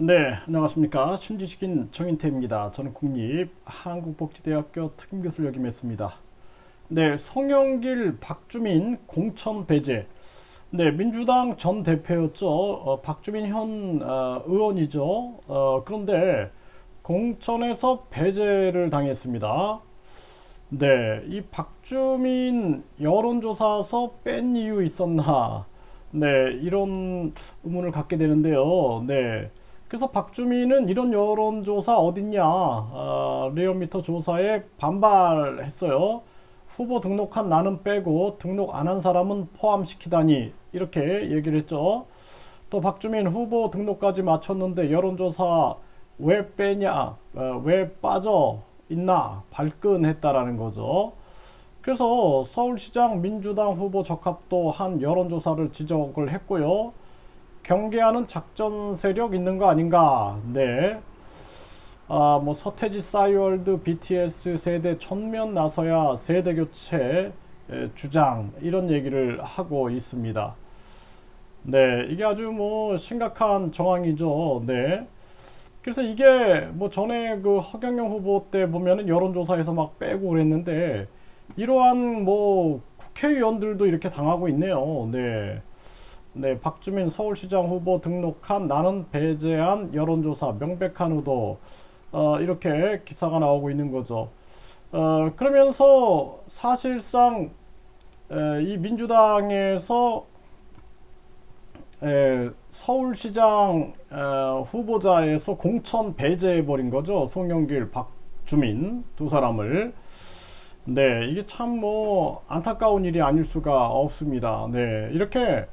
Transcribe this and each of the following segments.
네, 안녕하십니까. 신지식인 정인태입니다. 저는 국립 한국복지대학교 특임교수를 역임했습니다. 네, 송영길, 박주민 공천 배제. 네, 민주당 전 대표였죠. 어, 박주민 현 어, 의원이죠. 어, 그런데 공천에서 배제를 당했습니다. 네, 이 박주민 여론조사서 뺀 이유 있었나? 네, 이런 의문을 갖게 되는데요. 네. 그래서 박주민은 이런 여론조사 어딨냐, 아, 리얼미터 조사에 반발했어요. 후보 등록한 나는 빼고 등록 안 한 사람은 포함시키다니 이렇게 얘기를 했죠. 또 박주민 후보 등록까지 마쳤는데 여론조사 왜 빼냐, 어, 왜 빠져 있나 발끈했다라는 거죠. 그래서 서울시장 민주당 후보 적합도 한 여론조사를 지적을 했고요. 경계하는 작전 세력 있는 거 아닌가? 네. 아, 뭐 서태지 싸이월드 BTS 세대 전면 나서야 세대 교체 에, 주장 이런 얘기를 하고 있습니다. 네, 이게 아주 뭐 심각한 정황이죠. 네. 그래서 이게 뭐 전에 그 허경영 후보 때 보면은 여론조사에서 막 빼고 그랬는데 이러한 뭐 국회의원들도 이렇게 당하고 있네요. 네. 네, 박주민 서울시장 후보 등록한 나는 배제한 여론조사 명백한 의도 어, 이렇게 기사가 나오고 있는 거죠. 어, 그러면서 사실상 에, 이 민주당에서 에, 서울시장 에, 후보자에서 공천 배제해 버린 거죠. 송영길, 박주민 두 사람을. 네, 이게 참 뭐 안타까운 일이 아닐 수가 없습니다. 네, 이렇게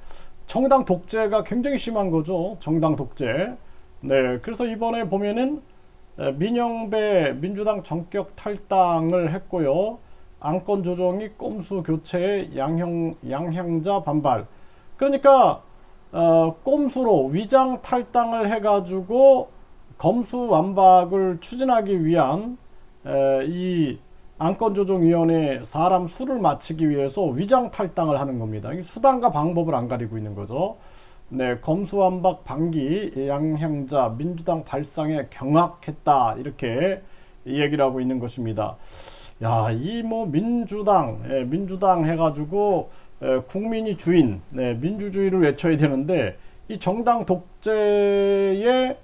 정당 독재가 굉장히 심한 거죠. 정당 독재. 네, 그래서 이번에 보면은 에, 민영배 민주당 전격 탈당을 했고요. 안건 조정이 꼼수 교체에 양형 양향자 반발. 그러니까 어, 꼼수로 위장 탈당을 해가지고 검수 완박을 추진하기 위한 에, 이 안건조정위원회 사람 수를 맞추기 위해서 위장 탈당을 하는 겁니다. 이 수단과 방법을 안 가리고 있는 거죠. 네, 검수완박 방기 양향자 민주당 발상에 경악했다 이렇게 얘기를 하고 있는 것입니다. 야, 이 뭐 민주당, 예, 민주당 해가지고 에, 국민이 주인, 네, 민주주의를 외쳐야 되는데 이 정당 독재의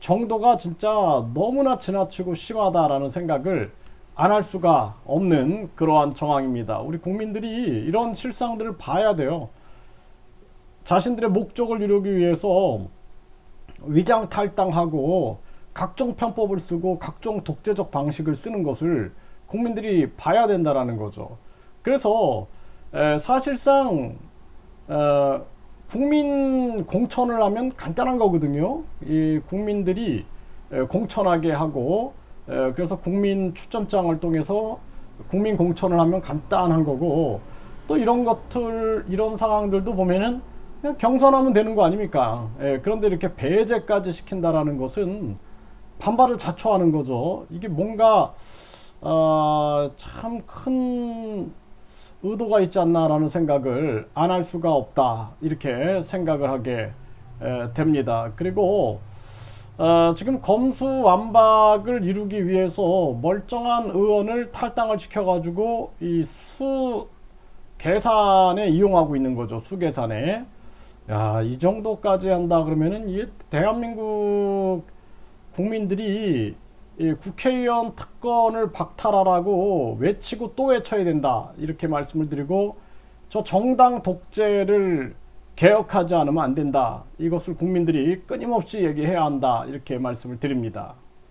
정도가 진짜 너무나 지나치고 심하다라는 생각을 안 할 수가 없는 그러한 정황입니다. 우리 국민들이 이런 실상들을 봐야 돼요. 자신들의 목적을 이루기 위해서 위장 탈당하고 각종 편법을 쓰고 각종 독재적 방식을 쓰는 것을 국민들이 봐야 된다라는 거죠. 그래서 에, 사실상 어, 국민 공천을 하면 간단한 거거든요. 이 국민들이 에, 공천하게 하고 에, 그래서 국민 추천장을 통해서 국민 공천을 하면 간단한 거고 또 이런 것들 이런 상황들도 보면은 그냥 경선하면 되는 거 아닙니까? 예, 그런데 이렇게 배제까지 시킨다라는 것은 반발을 자초하는 거죠. 이게 뭔가 어, 참큰 의도가 있지 않나라는 생각을 안 할 수가 없다 이렇게 생각을 하게 에, 됩니다. 그리고 어, 지금 검수 완박을 이루기 위해서 멀쩡한 의원을 탈당을 시켜가지고 이 수 계산에 이용하고 있는 거죠. 수 계산에. 야, 이 정도까지 한다 그러면은 이 대한민국 국민들이 이 국회의원 특권을 박탈하라고 외치고 또 외쳐야 된다. 이렇게 말씀을 드리고 저 정당 독재를 개혁하지 않으면 안 된다. 이것을 국민들이 끊임없이 얘기해야 한다. 이렇게 말씀을 드립니다.